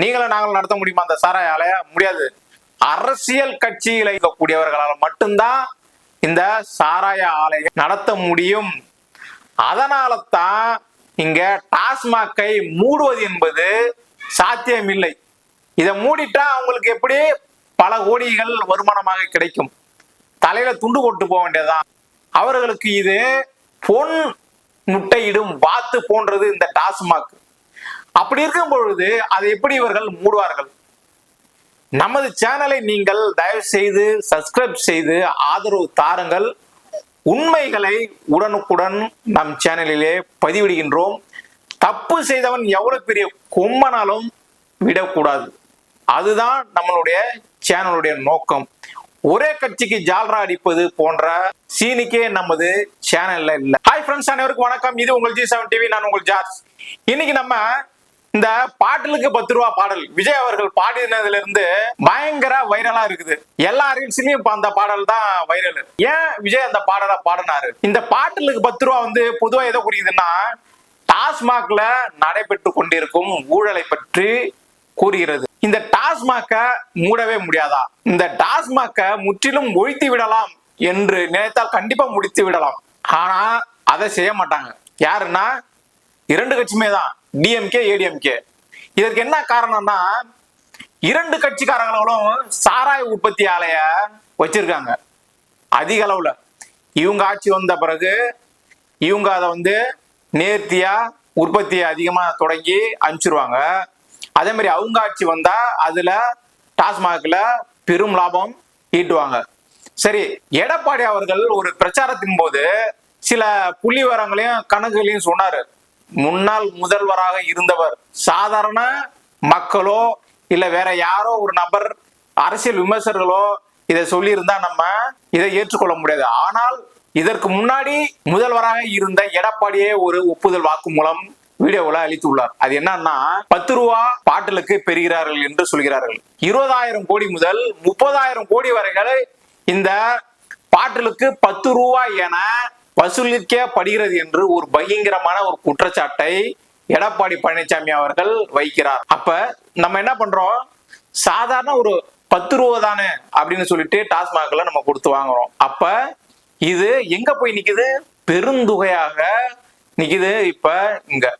நீங்களும் நாங்களும் நடத்த முடியுமா அந்த சாராய ஆலைய முடியாது. அரசியல் கட்சியில இருக்கக்கூடியவர்களால் மட்டும்தான் இந்த சாராய ஆலையை நடத்த முடியும். அதனால தான் இங்க டாஸ்மாக்கை மூடுவது என்பது சாத்தியமில்லை. இதை மூடிட்டா அவங்களுக்கு எப்படி பல கோடிகள் வருமானமாக கிடைக்கும். தலையில துண்டு போட்டு போக வேண்டியதுதான். அவர்களுக்கு இது பொன் முட்டையிடும் வாத்து போன்றது இந்த டாஸ்மாக். அப்படி இருக்கும் பொழுது அதை எப்படி இவர்கள் மூடுவார்கள்? நமது சேனலை நீங்கள் தயவு செய்து சப்ஸ்கிரைப் செய்து ஆதரவு தாருங்கள். உண்மைகளை உடனுக்குடன் நம் சேனலிலே பதிவிடுகின்றோம். தப்பு செய்தவன் எவ்வளவு பெரிய கொம்மனாலும் விடக்கூடாது. அதுதான் நம்மளுடைய சேனலுடைய நோக்கம். ஒரே கட்சிக்கு ஜால்ரா அடிப்பது போன்ற சீனிக்கே நமது சேனல்ல இல்லை. ஹாய் ஃப்ரெண்ட்ஸ் அனைவருக்கும் வணக்கம். இது உங்கள் ஜி செவன் டிவி நான் உங்கள் ஜார்ஜ் இன்னைக்கு நம்ம இந்த பாடலுக்கு பத்து ரூபா பாடல். விஜய் அவர்கள் பாடினதுல இருந்து பயங்கர வைரலா இருக்குது. எல்லா ரீல்ஸ்லயும் இப்ப அந்த பாடல் தான் வைரல். ஏன் விஜய் அந்த பாடலை பாடினாரு? இந்த பாடலுக்கு பத்து ரூபா வந்து பொதுவா எதை குறிக்குதுன்னா டாஸ்மாக்ல நடைபெற்று கொண்டிருக்கும் ஊழலை பற்றி கூறுகிறது. இந்த டாஸ்மாக்க மூடவே முடியாதா? இந்த டாஸ்மாக்க முற்றிலும் ஒழித்து விடலாம் என்று நினைத்தால் கண்டிப்பா முடித்து விடலாம். ஆனா அதை செய்ய மாட்டாங்க. யாருன்னா இரண்டு கட்சியுமே தான். டிஎம்கே ஏடிஎம்கே இதற்கு என்ன காரணம்னா இரண்டு கட்சிக்காரங்களும் சாராய உற்பத்தி ஆலைய வச்சிருக்காங்க. அதிக அளவுல. இவங்க ஆட்சி வந்த பிறகு இவங்க அதை வந்து நேர்த்தியா உற்பத்தியை அதிகமா தொடங்கி அனுப்பிச்சிருவாங்க. அதே மாதிரி அவங்க ஆட்சி வந்தா அதுல டாஸ்மாக்ல பெரும் லாபம் ஈட்டுவாங்க. சரி எடப்பாடி அவர்கள் ஒரு பிரச்சாரத்தின் போது சில புள்ளி விவரங்களையும் கணக்குகளையும் சொன்னாரு. முன்னாள் முதல்வராக இருந்தவர். சாதாரண மக்களோ இல்ல வேற யாரோ ஒரு நபர் அரசியல் விமர்சகர்களோ இதை சொல்லியிருந்தா நம்ம இதை ஏற்றுக்கொள்ள முடியாது. ஆனால் இதற்கு முன்னாடி முதல்வராக இருந்த எடப்பாடியே ஒரு ஒப்புதல் வாக்கு மூலம் வீடியோவில் அளித்துள்ளார். அது என்னன்னா பத்து ரூபா பாட்டிலுக்கு பெறுகிறார்கள் என்று சொல்கிறார்கள். இருபதாயிரம் கோடி முதல் முப்பதாயிரம் கோடி வரைகள் இந்த பாட்டிலுக்கு பத்து ரூபாய் என வசூலிக்கப்படுகிறது என்று ஒரு பயங்கரமான ஒரு குற்றச்சாட்டை எடப்பாடி பழனிசாமி அவர்கள் வைக்கிறார். அப்ப நம்ம என்ன பண்றோம்? சாதாரண ஒரு பத்து ரூபா தானே அப்படின்னு சொல்லிட்டு டாஸ்மாக்ல நம்ம கொடுத்து வாங்குறோம். அப்ப இது எங்க போய் நிக்குது? பெருந்தொகையாக நிக்குது இப்ப இங்க.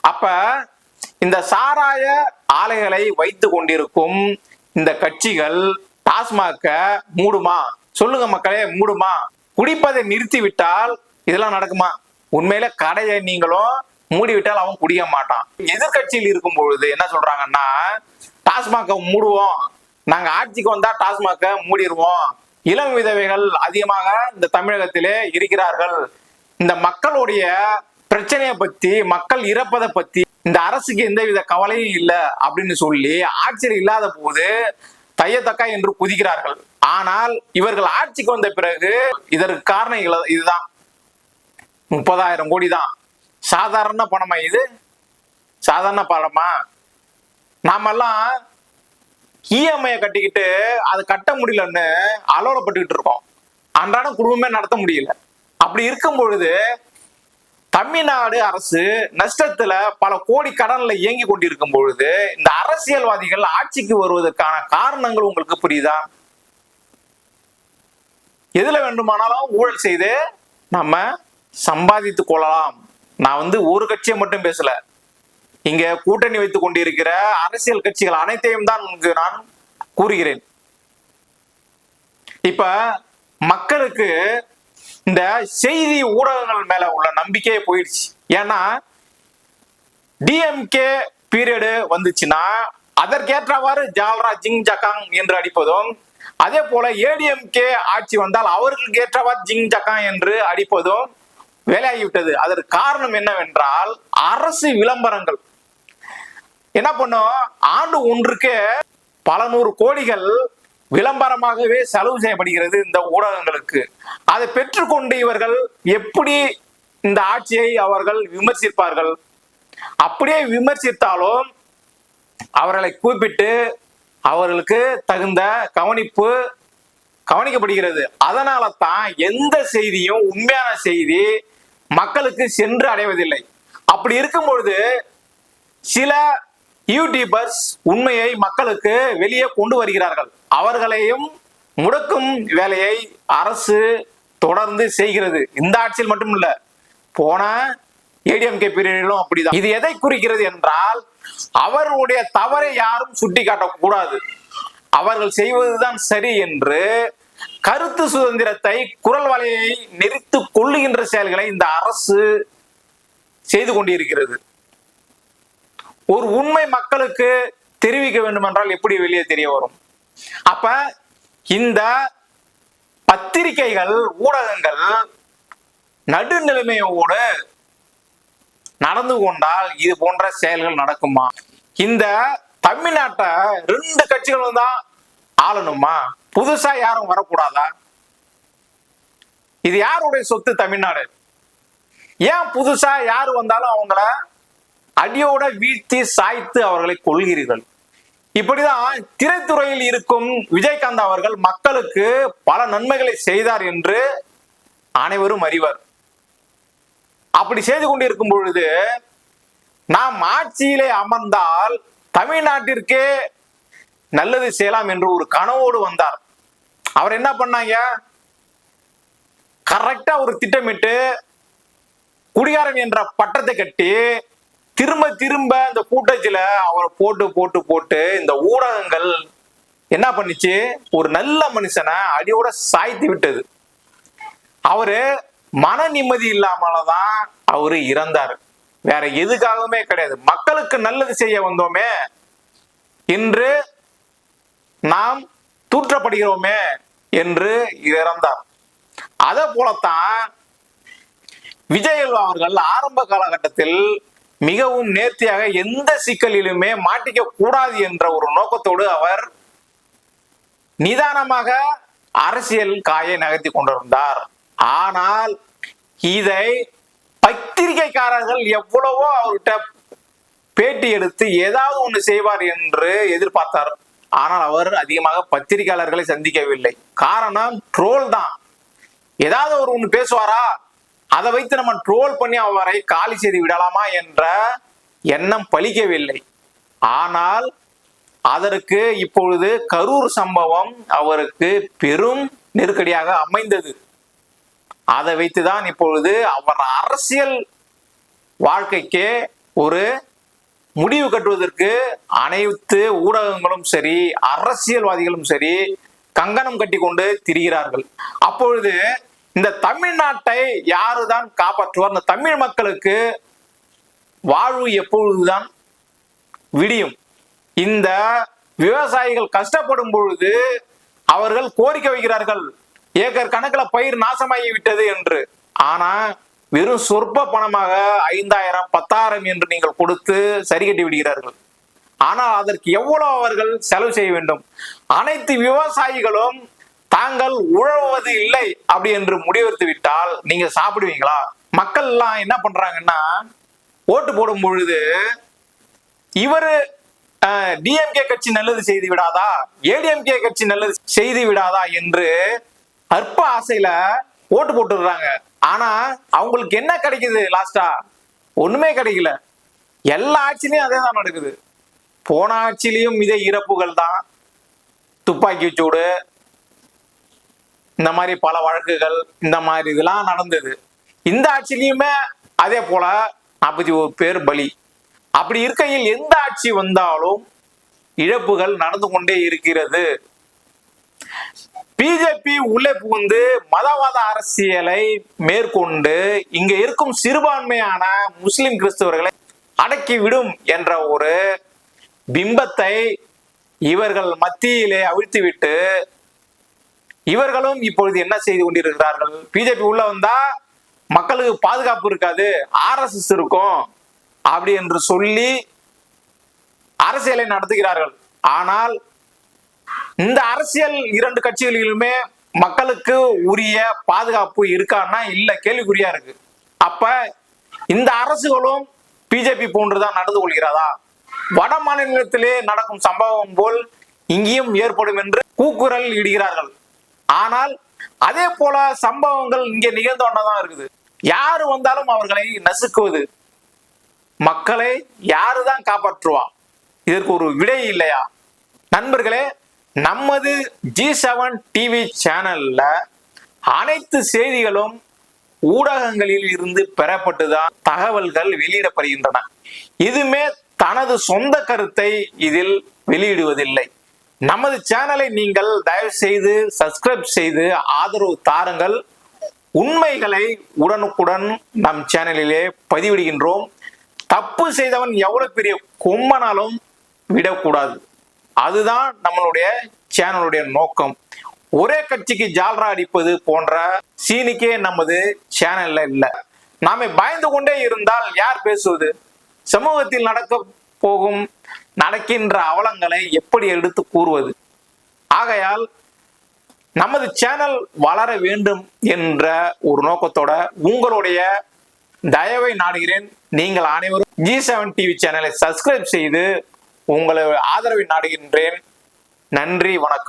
அப்ப இந்த சாராய ஆலைகளை வைத்து கொண்டிருக்கும் இந்த கட்சிகள் டாஸ்மாக மூடுமா? சொல்லுங்க மக்களே மூடுமா? குடிப்பதை நிறுத்தி விட்டால் இதெல்லாம் நடக்குமா? உண்மையில கடையை நீங்களும் மூடி விட்டால் அவன் குடிக்க மாட்டான். எதிர்கட்சியில் இருக்கும் பொழுது என்ன சொல்றாங்கன்னா டாஸ்மாக மூடுவோம். நாங்க ஆட்சிக்கு வந்தா டாஸ்மாக மூடிடுவோம் இளம் விதவைகள் அதிகமாக இந்த தமிழகத்திலே இருக்கிறார்கள். இந்த மக்களுடைய பிரச்சனையை பத்தி மக்கள் இறப்பதை பத்தி இந்த அரசுக்கு எந்தவித கவலையும் இல்லை அப்படின்னு சொல்லி ஆட்சியர் இல்லாத போது தையத்தக்கா என்று குதிக்கிறார்கள். ஆனால் இவர்கள் ஆட்சிக்கு வந்த பிறகு இதற்கு காரணம் இதுதான். முப்பதாயிரம் கோடி தான் சாதாரண பணமா இது? சாதாரண பணமா? நாமெல்லாம் இஎம்ஐ கட்டிக்கிட்டு அது கட்ட முடியலன்னு அலோலப்பட்டுக்கிட்டு இருக்கோம். அன்றாடம் குடும்பமே நடத்த முடியல. அப்படி இருக்கும் பொழுது தமிழ்நாடு அரசு நஷ்டத்துல பல கோடி கடன்ல இயங்கி கொண்டிருக்கும் பொழுது இந்த அரசியல்வாதிகள் ஆட்சிக்கு வருவதற்கான காரணங்கள் உங்களுக்கு புரியுதா? எதுல வேண்டுமானாலும் ஊழல் செய்து நம்ம சம்பாதித்துக் கொள்ளலாம். நான் வந்து ஒரு கட்சியை மட்டும் பேசல. இங்க கூட்டணி வைத்துக் கொண்டிருக்கிற அரசியல் கட்சிகள் அனைத்தையும் தான் நான் கூறுகிறேன். இப்ப மக்களுக்கு இந்த செய்தி ஊடகங்கள் மேல உள்ள நம்பிக்கையே போயிடுச்சு. ஏன்னா டிஎம்கே பீரியடு வந்துச்சுன்னா அதற்கேற்றவாறு ஜால்ரா ஜிங் ஜகாங் என்று அடிப்பதும் அதே போல ஏடிஎம்கே ஆட்சி வந்தால் அவர்களுக்கு ஏற்றவாறு ஜிங் ஜகாங் என்று அடிப்பதும் வேலையாகிவிட்டது. அதற்கு காரணம் என்னவென்றால் அரசு விளம்பரங்கள். என்ன பண்ணும்? ஆண்டு ஒன்றுக்கு பல நூறு கோடிகள் விளம்பரமாகவே செலவு செய்யப்படுகிறது இந்த ஊடகங்களுக்கு. அதை பெற்றுக்கொண்டு இவர்கள் எப்படி இந்த ஆட்சியை அவர்கள் விமர்சிப்பார்கள்? அப்படியே விமர்சித்தாலும் அவர்களை கூப்பிட்டு அவர்களுக்கு தகுந்த கவனிப்பு கவனிக்கப்படுகிறது. அதனால தான் எந்த செய்தியும் உண்மையான செய்தி மக்களுக்கு சென்று அடைவதில்லை. அப்படி இருக்கும் பொழுது சில யூடியூபர்ஸ் உண்மையை மக்களுக்கு வெளியே கொண்டு வருகிறார்கள். அவர்களையும் முடக்கும் வேலையை அரசு தொடர்ந்து செய்கிறது. இந்த ஆட்சியில் மட்டும் இல்ல போன ஏடிஎம்கே பீரியடிலும் அப்படிதான். இது எதை குறிக்கிறது என்றால் அவர்களுடைய தவறை யாரும் சுட்டிக்காட்டக்கூடாது. அவர்கள் செய்வதுதான் சரி என்று கருத்து சுதந்திரத்தை குரல் வலையை நெறித்து கொள்ளுகின்ற செயல்களை இந்த அரசு செய்து கொண்டிருக்கிறது. ஒரு உண்மை மக்களுக்கு தெரிவிக்க வேண்டும் என்றால் எப்படி வெளியே தெரிய வரும்? அப்ப இந்த பத்திரிகைகள் ஊடகங்கள் நடுநிலைமையோடு நடந்து கொண்டால் இது போன்ற செயல்கள் நடக்குமா? இந்த தமிழ்நாட்டை ரெண்டு கட்சிகளும் தான் ஆளணுமா? புதுசா யாரும் வரக்கூடாதா? இது யாருடைய சொத்து தமிழ்நாடு? ஏன் புதுசா யாரு வந்தாலும் அவங்கள அடியோட வீழ்த்தி சாய்த்து அவர்களை கொள்கிறீர்கள் இப்படிதான் திரைத்துறையில் இருக்கும் விஜயகாந்த் அவர்கள் மக்களுக்கு பல நன்மைகளை செய்தார் என்று அனைவரும் அறிவர். அப்படி செய்து கொண்டிருக்கும் பொழுது நாம் ஆட்சியிலே அமர்ந்தால் தமிழ்நாட்டிற்கே நல்லது செய்யலாம் என்று ஒரு கனவோடு வந்தார். அவர் என்ன பண்ணாங்க? கரெக்டா ஒரு திட்டமிட்டு குடிகாரன் என்ற பட்டத்தை கட்டி திரும்ப திரும்ப இந்த கூட்டச்சில அவரை போட்டு போட்டு போட்டு இந்த ஊடகங்கள் என்ன பண்ணுச்சு? ஒரு நல்ல மனுஷனை அடியோட சாய்த்து விட்டது. அவரு மன நிம்மதி இல்லாமலதான் அவரு இறந்தார். வேற எதுக்காகவுமே கிடையாது. மக்களுக்கு நல்லது செய்ய வந்தோமே. என்று நாம் தூற்றப்படுகிறோமே என்று இறந்தார். அதே போலத்தான் விஜய் அவர்கள் ஆரம்ப காலகட்டத்தில் மிகவும் நேர்த்தியாக எந்த சிக்கலிலுமே மாட்டிக்க கூடாது என்ற ஒரு நோக்கத்தோடு அவர் நிதானமாக அரசியல் காயை நகர்த்தி கொண்டிருந்தார். ஆனால் இதை பத்திரிகைக்காரர்கள் எவ்வளவோ அவர்கிட்ட பேட்டி எடுத்து ஏதாவது ஒன்று செய்வார் என்று எதிர்பார்த்தார். ஆனால் அவர் அதிகமாக பத்திரிகையாளர்களை சந்திக்கவில்லை. காரணம் ட்ரோல் தான். ஏதாவது ஒரு ஒன்று பேசுவாரா? அதை வைத்து நம்ம ட்ரோல் பண்ணி அவரை காலி செய்து விடலாமா என்ற எண்ணம் பலிக்கவில்லை. ஆனால் அதற்கு இப்பொழுது கரூர் சம்பவம் அவருக்கு பெரும் நெருக்கடியாக அமைந்தது. அதை வைத்துதான் இப்பொழுது அவர் அரசியல் வாழ்க்கைக்கு ஒரு முடிவு கட்டுவதற்கு அனைத்து ஊடகங்களும் சரி அரசியல்வாதிகளும் சரி கங்கணம் கட்டி கொண்டு திரிகிறார்கள். அப்பொழுது இந்த தமிழ்நாட்டை யாருதான் காப்பாற்றுவார்? இந்த தமிழ் மக்களுக்கு வாழ்வு எப்பொழுதுதான் விடியும். இந்த விவசாயிகள் கஷ்டப்படும் பொழுது அவர்கள் கோரிக்கை வைக்கிறார்கள் ஏக்கர் கணக்குல பயிர் நாசமாகி விட்டது என்று. ஆனா வெறும் சொற்ப பணமாக ஐந்தாயிரம் பத்தாயிரம் என்று நீங்கள் கொடுத்து சரி கட்டி விடுகிறார்கள். ஆனால் அதற்கு எவ்வளவு அவர்கள் செலவு செய்ய வேண்டும்? அனைத்து விவசாயிகளும் தாங்கள் உழவுவது இல்லை அப்படி என்று முடிவெடுத்து விட்டால் நீங்க சாப்பிடுவீங்களா? மக்கள் எல்லாம் என்ன பண்றாங்கன்னா ஓட்டு போடும் பொழுது இவரு டிஎம்கே கட்சி நல்லது செய்து விடாதா? ஏடிஎம்கே கட்சி நல்லது செய்து விடாதா என்று அற்ப ஆசையில ஓட்டு போட்டுடுறாங்க. ஆனா அவங்களுக்கு என்ன கிடைக்குது லாஸ்டா ஒண்ணுமே கிடைக்கல. எல்லா ஆட்சிலையும் அதே தான் நடக்குது. போன ஆட்சிலையும் இதே இறப்புகள் தான். துப்பாக்கி சூடு இந்த மாதிரி பல வழக்குகள் இந்த மாதிரி இதெல்லாம் நடந்தது. இந்த ஆட்சியிலையுமே அதே போல நாற்பத்தி ஒரு பேர் பலி. அப்படி இருக்கையில் எந்த ஆட்சி வந்தாலும் இழப்புகள் நடந்து கொண்டே இருக்கிறது. பிஜேபி உள்ளே புகுந்து மதவாத அரசியலை மேற்கொண்டு இங்க இருக்கும் சிறுபான்மையான முஸ்லிம் கிறிஸ்தவர்களை அடக்கி விடும் என்ற ஒரு பிம்பத்தை இவர்கள் மத்தியிலே அவிழ்த்துவிட்டு இவர்களும் இப்பொழுது என்ன செய்து கொண்டிருக்கிறார்கள்? பிஜேபி உள்ள வந்தா மக்களுக்கு பாதுகாப்பு இருக்காது ஆர்எஸ்எஸ் இருக்கும் அப்படி என்று சொல்லி அரசியலை நடத்துகிறார்கள். ஆனால் இந்த அரசியல் இரண்டு கட்சிகளிலுமே மக்களுக்கு உரிய பாதுகாப்பு இருக்கான்னா இல்ல கேள்விக்குறியா இருக்கு. அப்ப இந்த அரசுகளும் பிஜேபி போன்றுதான் நடந்து கொள்கிறதா? வட மாநிலத்திலே நடக்கும் சம்பவம் போல் இங்கேயும் ஏற்படும் என்று கூக்குரல் இடுகிறார்கள். ஆனால் அதே போல சம்பவங்கள் இங்கே நிகழ்ந்தோன்னதான் இருக்குது. யாரு வந்தாலும் அவர்களை நசுக்குவது மக்களை யாருதான் காப்பாற்றுவா? இதற்கு ஒரு விடை இல்லையா? நண்பர்களே நமது ஜி செவன் டிவி சேனல்ல அனைத்து செய்திகளும் ஊடகங்களில் இருந்து பெறப்பட்டுதான் தகவல்கள் வெளியிடப்படுகின்றன. இதுமே தனது சொந்த கருத்தை இதில் வெளியிடுவதில்லை. நமது சேனலை நீங்கள் தயவு செய்து சப்ஸ்கிரைப் செய்து ஆதரவு தாருங்கள். உண்மைகளை உடனுக்குடன் நம் சேனலிலே பதிவிடுகின்றோம். தப்பு செய்தவன் எவ்வளவு பெரிய கொம்பனாலும் விடக்கூடாது. அதுதான் நம்மளுடைய சேனலுடைய நோக்கம். ஒரே கட்சிக்கு ஜால்ரா அடிப்பது போன்ற சீனிக்கே நமது சேனல்ல இல்ல. நாம பயந்து கொண்டே இருந்தால் யார் பேசுவது? சமூகத்தில் நடக்க போகும் நடக்கின்ற அவலங்களை எப்படி எடுத்து கூறுவது? ஆகையால் நமது சேனல் வளர வேண்டும் என்ற ஒரு நோக்கத்தோட உங்களுடைய தயவை நாடுகிறேன். நீங்கள் அனைவரும் ஜி செவன் டிவி சேனலை சப்ஸ்கிரைப் செய்து உங்களை ஆதரவை நாடுகின்றேன். நன்றி வணக்கம்.